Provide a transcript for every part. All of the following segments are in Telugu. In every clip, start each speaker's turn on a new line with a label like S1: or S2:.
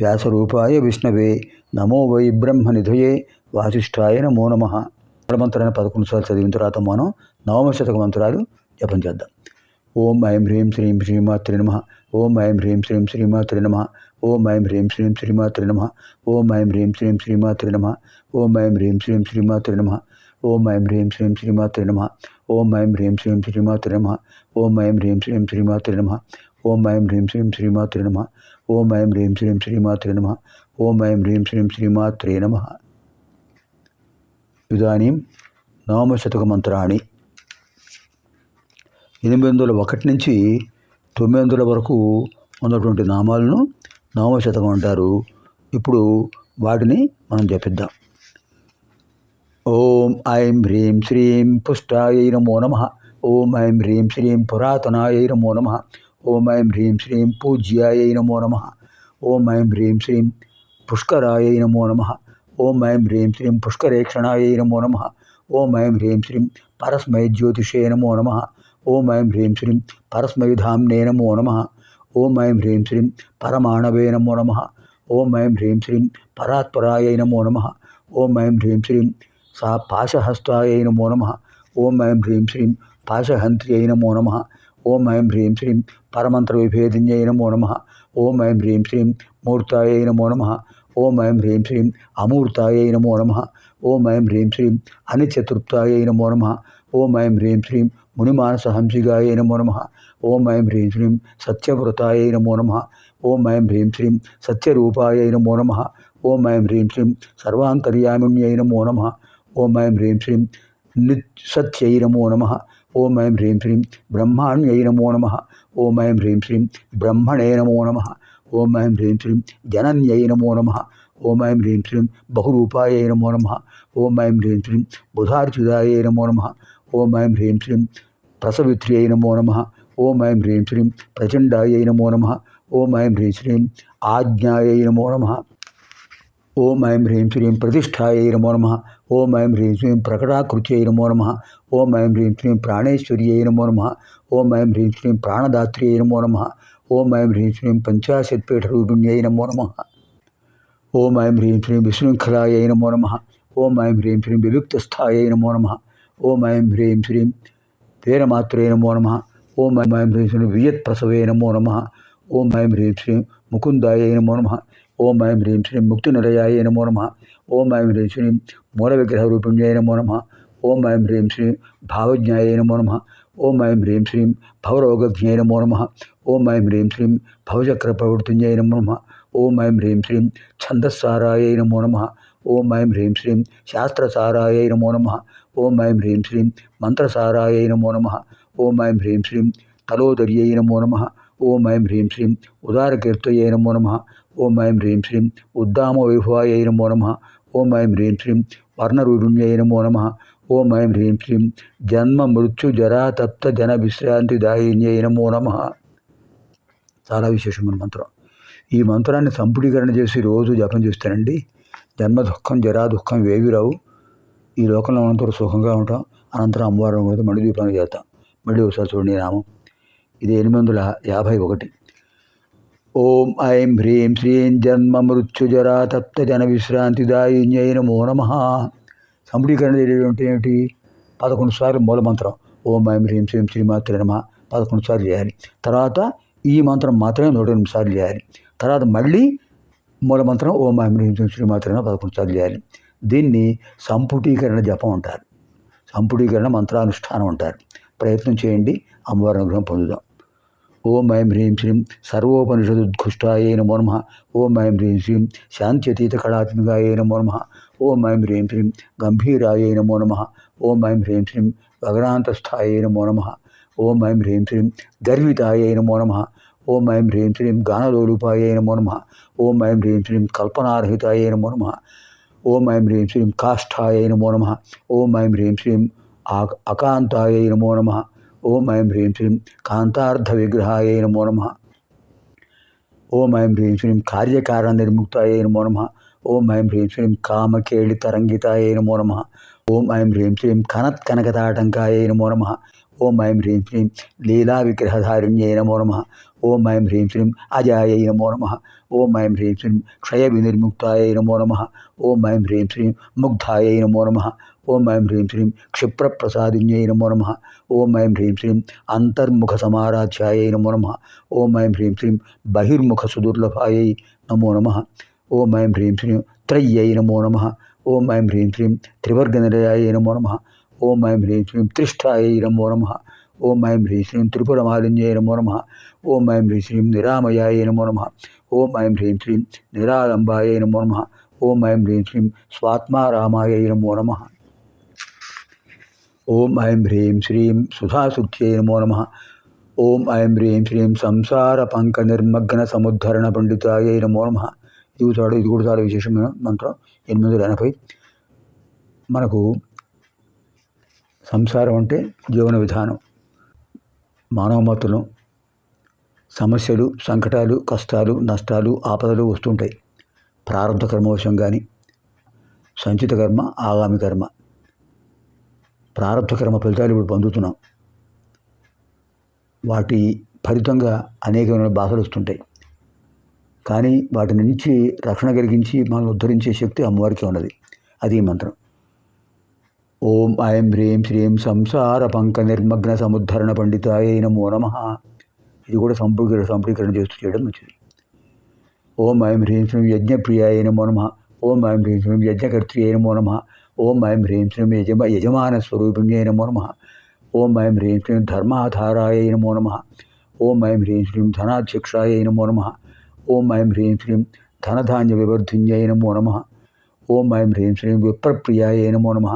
S1: వ్యాసరూపాయ విష్ణవే. నమో వై బ్రహ్మనిధుయే. వాసిష్ఠాయ నమో నమ. మంత్రాన్ని పదకొండు సార్లు చదివిన తర్వాత మనం నవమ శతక మంత్రాలు జపం చేద్దాం. ఓం ఐం హ్రీం శ్రీం శ్రీమాత్రి నమ. ఓం ఐం హ్రీం శ్రీం శ్రీమాత్రి నమ. ఓం ఐం హ్రీం శ్రీం శ్రీమాత్రి నమ. ఓం ఐం హ్రీం శ్రీం శ్రీమాత్రి నమ. ఓం ఐం హ్రీం శ్రీం శ్రీమాత్రి నమ. ఓం ఐం హ్రీం శ్రీం శ్రీమాత్రి నమ. ఓం ఐం హ్రీం శ్రీం శ్రీమాత్రి నమ. ఓం ఐం హ్రీం శ్రీం శ్రీమాత్రి నమ. ఓం ఐం హ్రీం శ్రీం శ్రీమాత్రి నమ. ఓం ఐం హ్రీం శ్రీం శ్రీమాత్రి నమ. ఓం ఐం హ్రీం శ్రీం శ్రీమాత్రే నమ. ఇదానీం నవమశతకమంత్రాణి ఎనిమిది వందల ఒకటి నుంచి తొమ్మిది వందల వరకు ఉన్నటువంటి నామాలను నవమశతకం అంటారు. ఇప్పుడు వాటిని మనం జపిద్దాం. ఓం ఐం హ్రీం శ్రీం పుష్టాయ నమో నమ. ఓం ఐం హ్రీం శ్రీం పురాతనాయ నమో నమ. ओम ऐं ह्रीं श्रीं पूज्याय नमो नमः। ओम ऐं ह्रीं श्रीं पुष्कराय नमो नमः। ओम ऐं ह्रीं श्रीं पुष्करेक्षणाय नमो नमः। ओम ऐं ह्रीं श्रीं परस्मै ज्योतिषे नमो नमः। ओम ऐं ह्रीं श्रीं परस्मैधाम्ने नमो नमः। ओम ऐं ह्रीं श्रीं परमाणवे नमो नमः। ओम ऐं ह्रीं श्रीं परात्पराय नमो नमः। ओम ऐं ह्रीं श्रीं सा पाशहस्ताय नमो नमः। ओम ऐं ह्रीं श्रीं पाशहन्त्र्यै नमो नमः। ஓம் ஐம் ஹ்ரீம் ஸ்ரீம் பரமந்திர விபேதிஞ்ஞை நமோ நம ஓம் ஐம் ஹ்ரீம் ஸ்ரீம் மூர்த்தாயை நமோ நம ஓம் ஐம் ஹ்ரீம் ஸ்ரீம் அமூர்த்தாயை நமோ நம ஓம் ஐம் ஹ்ரீம் ஸ்ரீம் அனிச்சதுர்த்தாயை நமோ நம ஓம் ஐம் ஹ்ரீம் ஸ்ரீம் முனிமானசஹம்சிகாயை நமோ நம ஓம் ஐம் ஹ்ரீம் ஸ்ரீம் சத்யவிரதாயை நமோ நம ஓம் ஐம் ஹ்ரீம் ஸ்ரீம் சத்யரூபாயை நமோ நம ஓம் ஐம் ஹ்ரீம் ஸ்ரீம் சர்வாங்கரியாமிண்யை நமோ நம ஓம் ஐம் ஹ்ரீம் ஸ்ரீம் நித் சத்யை நமோ நம ஓம் ஐம் ஹ்ரீம் ஸ்ரீம் பிரம்மாண்யை நமோ நம ஓம் ஐம் ஹ்ரீம் ஸ்ரீம் பிரம்மணே நமோ நம ஓம் ஐம் ஹ்ரீம் ஸ்ரீம் ஜனன்யை நமோ நம ஓம் ஐம் ஹ்ரீம் ஸ்ரீம் பகுரூபாயை நமோ நம ஓம் ஐம் ஹ்ரீம் ஸ்ரீம் புதார்ச்சிதாயை நமோ நம ஓம் ஐம் ஹ்ரீம் ஸ்ரீம் பிரசவித்ரியை நமோ நம ஓம் ஐம் ஹ்ரீம் ஸ்ரீம் பிரச்சண்டாயை நமோ நம ஓம் ஐம் ஹ்ரீம் ஸ்ரீம் ஆஜ்ஞாயை நமோ நம ஓம் ஐம் ஹ்ரீம் ஸ்ரீம் பிரதிஷ்டாயை நமோ நம ஓம் ஐம் ஹ்ரீம் ஸ்ரீம் பிரகடாகிருத்தியை நமோ நம ஓம் ஐம் ஹ்ரீம் ஸ்ரீம் பிராணேஸ்வரியை நமோ நம ஓம் ஐம் ஹ்ரீம் ஸ்ரீம் பிராணதாத்ரியை நமோ நம ஓம் ஐம் ஹ்ரீம் ஸ்ரீம் பஞ்சாசத்பீடரூபிணியை நமோ நம ஓம் ஐம் ஹ்ரீம் ஸ்ரீம் விஷ்ணுங்கலாயை நமோ நம ஓம் ஐம் ஹ்ரீம் ஸ்ரீம் விவிக்தஸ்தாயை நமோ நம ஓம் ஐம் ஹ்ரீம் ஸ்ரீம் வேரமாத்திரே நமோ நம ஓம் ஐம் ஐம் ஹ்ரீம் ஸ்ரீம் வியத் பிரசவே நமோ நம ஓம் ஐம் ஹ்ரீம் ஸ்ரீம் முகுந்தாயை நமோ நம ఓం ఐం హ్రీం శ్రీ ముక్తి నిరయాయ నమో నమ. ఓం ఐం హ్రీం శ్రీ మూల విగ్రహ రూపిణ్యాయ నమో నమ. ఓం ఐం హ్రీం శ్రీ భావజ్ఞాయ నమో నమ. ఓం ఐం హ్రీం శ్రీం భవరోగజ్ఞాయ నమో నమ. ఓం ఐం హ్రీం శ్రీం భవచక్ర ప్రవృత్తింజయ నమో నమ. ఓం ఐం హ్రీం శ్రీం ఛందస్సారాయ నమో నమ. ఓం ఐం హ్రీం శ్రీం శాస్త్రసారాయ నమో నమ. ఓం ఐం హ్రీం శ్రీం మంత్రసారాయ నమో నమ. ఓం ఐం హ్రీం శ్రీం తలోదర్యై నమో నమ. ఓం ఐం హ్రీం శ్రీం ఉదారకీర్తయే నమో నమ. ఓం ఐం హ్రీం శ్రీం ఉద్దామ వైభవాయ నమో నమ. ఓం ఐం హ్రీం శ్రీం వర్ణరూపిణ్యై నమో నమ. ఓం ఐం హ్రీం శ్రీం జన్మ మృత్యు జరా తప్త జన విశ్రాంతిదాయిన్యై నమో నమ. చాలా విశేషమైన మంత్రం. ఈ మంత్రాన్ని సంపుటీకరణ చేసి రోజు జపం చేస్తానండి జన్మ దుఃఖం జరా దుఃఖం వేవి రావు. ఈ లోకంలో ఉన్నంత సుఖంగా ఉంటాం. అనంతరం అమ్మవారం కూడా మణిదీపాన్ని చేస్తాం. మళ్ళీ ఒకసారి చూడండి నామం. ఇది ఎనిమిది వందల యాభై ఒకటి. ఓం ఐం హ్రీం శ్రీం జన్మ మృత్యుజరా తప్త జన విశ్రాంతిదాయిన్యై నమో నమ. సంపుటీకరణ చేయడం ఏమిటి? పదకొండు సార్లు మూల మంత్రం. ఓం ఐం హ్రీం శ్రీం శ్రీమాత్రి నమ. పదకొండు సార్లు చేయాలి. తర్వాత ఈ మంత్రం మాత్రమే నూట ఎనిమిది సార్లు చేయాలి. తర్వాత మళ్ళీ మూల మంత్రం ఓం ఐం హ్రీం శ్రీం శ్రీమాత్రి నమ పదకొండు సార్లు చేయాలి. దీన్ని సంపుటీకరణ జపం అంటారు. సంపుటీకరణ మంత్రానుష్ఠానం అంటారు. ప్రయత్నం చేయండి. అమ్మవారి అనుగ్రహం పొందుదాం. ఓం ఐం హ్రీం శ్రీం సర్వోపనిషదుద్ఘుష్టాయ నమో నమ. ఓం ఐం హ్రీం శ్రీం శాంత్యతీత కళాత్మికాయ నమో నమ. ఓం ఐం హ్రీం శ్రీం గంభీరాయ నమో నమ. ఓం ఐం హ్రీం శ్రీం గగనాంతస్థాయ నమో నమ. ఓం ఐం హ్రీం శ్రీం గర్వితాయ నమో నమ. ఓం ఐం హ్రీం శ్రీం గానలోలుపాయ నమో నమ. ఓం ఐం హ్రీం శ్రీం కల్పనారహితాయ నమో నమ. ఓం ఐం హ్రీం శ్రీం కాష్ఠాయ నమో నమ. ఓం ఐం హ్రీం శ్రీం ఆ- అకాంతాయ నమో నమ. ఓం ఐం హ్రీం శ్రీం కాంతార్థ విగ్రహాయ నమో నమ. ఓం ఐం హ్రీం శ్రీం కార్యకారణ నిర్ముక్తాయ నమో నమ. ఓం ఐం హ్రీం శ్రీం కామకేళి తరంగితాయ నమో నమ. ఓం ఐం హ్రీం శ్రీం కనత్ కనకతాటంకాయ నమో నమ. ఓం ఐం హ్రీం శ్రీం లీలా విగ్రహధారిణ్యై నమో నమ. ఓం ఐం హ్రీం శ్రీం అజాయై నమో నమ. ఓం ఐం హ్రీం శ్రీం క్షయ వినిర్ముక్తాయ నమో నమ. ఓం ఐం హ్రీం శ్రీం ముగ్ధాయై నమో నమ. ఓం ఐం హ్రీం శ్రీం క్షిప్రప్రసాదిన్యై నమో నమ. ఓం ఐం హ్రీం శ్రీం అంతర్ముఖ సమారాధ్యాయై నమో నమ. ఓం ఐం హ్రీం శ్రీం బహిర్ముఖ సుదుర్లభాయై నమో నమ. ఓం ఐం హ్రీం శ్రీం త్రయ్యై నమో నమ ఓం ఐం హ్రీం శ్రీం త్రివర్గనిలయాయ నమో నమ ఓం ఐం హ్రీం శ్రీం త్రిష్టాయై నమో నమ ఓం ఐం హ్రీం శ్రీం త్రిపురమాలిన్యై నమో నమ ఓం ఐం హ్రీం శ్రీం నిరామయాయ నమో నమ ఓం ఐం హ్రీం శ్రీం నిరాలంబాయ నమో నమ ఓం ఐం హ్రీం శ్రీం స్వాత్మారామాయ నమో నమ ఓం ఐం హ్రీం శ్రీం సుధాసుఖ్యై నమో నమ ఓం ఐం హ్రీం శ్రీం సంసార పంక నిర్మగ్న సముద్ధరణ పండితాయ నమో నమ ఇది చాలా ఇది కూడా చాలా విశేషమైన మంత్రం. ఎనిమిది వందల ఎనభై. మనకు సంసారం అంటే జీవన విధానం. మానవమతులు సమస్యలు సంకటాలు కష్టాలు నష్టాలు ఆపదలు వస్తుంటాయి. ప్రారంభ కర్మవశం కానీ సంచిత కర్మ ఆగామి కర్మ. ప్రారంభ కర్మ ఫలితాలు ఇప్పుడు పొందుతున్నాం. వాటి ఫలితంగా అనేకమైన బాధలు వస్తుంటాయి. కానీ వాటి నుంచి రక్షణ కలిగించి మనల్ని ఉద్ధరించే శక్తి అమ్మవారికి ఉన్నది. అది మంత్రం. ఓం ఐం హ్రీం శ్రీం సంసార పంక నిర్మగ్న సముద్ధరణ పండితాయ నమో నమ. ఇది కూడా సంపూర్ణ సంపూకరణ చేస్తూ చేయడం మంచిది. ఓం ఐం హ్రీం శ్రీం యజ్ఞప్రియాయ నమో నమ. ఓం ఐం హ్రీం శ్రీం యజ్ఞకర్త్రియై నమో నమ. ఓం ఐం హ్రీం శ్రీం యజమ యజమాన స్వరూపిణ్యై నమో నమ. ఓం ఐం హ్రీం శ్రీం ధర్మాధారాయ నమో నమ. ఓం ఐం హ్రీం శ్రీం ధనాధ్యక్షాయ నమో నమ. ఓం ఐం హ్రీం శ్రీం ధనధాన్య వివర్ధిన్యై నమో నమ ఓం ఐం హ్రీం శ్రీం విప్రప్రియాయ నమో నమ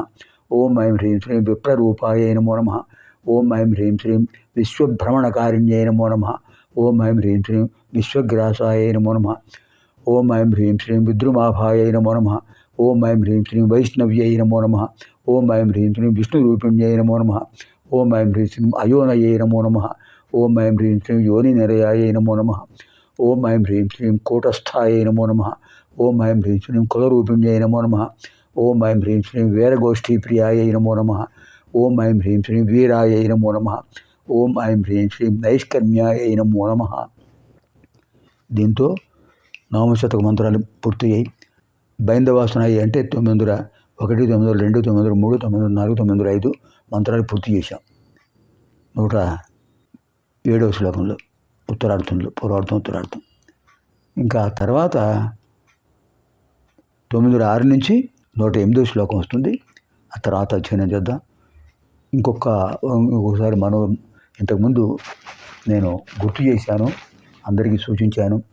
S1: ఓం ఐం హ్రీం శ్రీం విప్రరూపాయ నమో నమ ఓం ఐం హ్రీం శ్రీం విశ్వభ్రమణకారిణ్యై నమో నమ ఓం ఐం హ్రీం శ్రీం విశ్వగ్రాసాయ నమో నమ ఓం ఐం హ్రీం శ్రీం విద్రుమాభాయ నమో నమ ఓం ఐం హ్రీం శ్రీం వైష్ణవ్యై నమో నమ ఓం ఐం హ్రీం శ్రీం విష్ణురూపిణ్యై నమో నమ ఓం ఐం హ్రీం శ్రీం అయోనయై నమో నమ ఓం ఐం హ్రీం శ్రీం యోని నిరయాయ నమో నమ ఓం ఐం హ్రీం శ్రీం కూటస్థాయ నమో నమ. ఓం ఐం హ్రీం శ్రీం కులరూపిణ్యై నమో నమ. ఓం ఐం హ్రీం శ్రీం వీరగోష్ఠీప్రియాయ నమో నమ. ఓం ఐం హ్రీం శ్రీం వీరాయ నమో నమ. ఓం ఐం హ్రీం శ్రీం నైష్కర్మ్యాయ నమో నమ. దీంతో నామశతక మంత్రాలు పూర్తయ్యాయి. బైందవాసనాయి అంటే తొమ్మిది వందల ఒకటి తొమ్మిది వందల రెండు తొమ్మిది వందల మూడు తొమ్మిది వందల నాలుగు తొమ్మిది వందల ఐదు మంత్రాలు పూర్తి చేశాం. నూట ఏడవ శ్లోకంలో ఉత్తరార్థంలో పూర్వార్థం ఉత్తరార్థం ఇంకా తర్వాత తొమ్మిది ఆరు నుంచి నూట ఎనిమిదో శ్లోకం వస్తుంది. ఆ తర్వాత అధ్యయనం చేద్దాం. ఇంకొక ఇంకొకసారి మనం ఇంతకుముందు నేను గుర్తు చేశాను అందరికీ సూచించాను.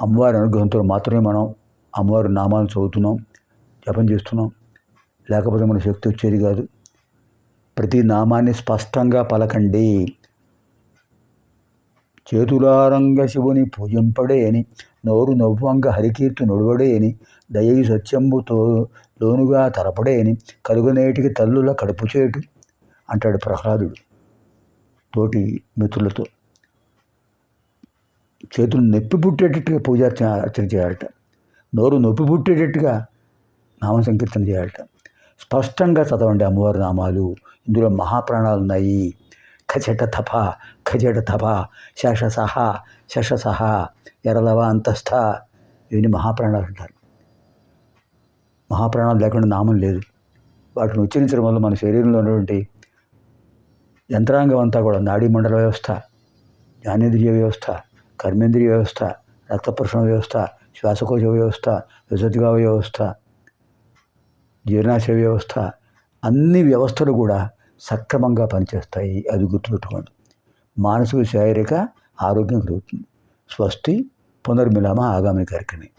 S1: అమ్మవారి అనుగ్రహంతో మాత్రమే మనం అమ్మవారి నామాలను చదువుతున్నాం జపం చేస్తున్నాం. లేకపోతే మన శక్తి వచ్చేది కాదు. ప్రతి నామాన్ని స్పష్టంగా పలకండి. చేతులారంగ శివుని పూజింపడే అని నోరు నవ్వంగ హరికీర్తి నొడవడే అని సత్యంబుతో లోనుగా తరపడేని కలుగునేటికి తల్లుల కడుపు చేటు అంటాడు ప్రహ్లాదుడు తోటి మిత్రులతో. చేతులు నొప్పి పుట్టేటట్టుగా పూజార్చన అర్చన చేయాలట. నోరు నొప్పి పుట్టేటట్టుగా నామ సంకీర్తన చేయాలట. స్పష్టంగా చదవండి అమ్మవారి నామాలు. ఇందులో మహాప్రాణాలు ఉన్నాయి కచట తప ఖజట తప శషసహ శషసహ ఎరలవ అంతస్థ ఇవన్నీ మహాప్రాణాలు అంటారు మహాప్రాణాలు లేకుండా నామం లేదు. వాటిని ఉచ్చరించడం వల్ల మన శరీరంలో ఉన్నటువంటి యంత్రాంగం అంతా కూడా నాడీ మండల వ్యవస్థ జ్ఞానేంద్రియ వ్యవస్థ కర్మేంద్రియ వ్యవస్థ రక్తపృషణ వ్యవస్థ శ్వాసకోశ వ్యవస్థ విసర్జిగా వ్యవస్థ జీర్ణాశయ వ్యవస్థ అన్ని వ్యవస్థలు కూడా సక్రమంగా పనిచేస్తాయి. అది గుర్తుపెట్టుకోండి. మానసిక శారీరక ఆరోగ్యం కలుగుతుంది. స్వస్తి పునర్మిలామ ఆగామి కార్యక్రమం.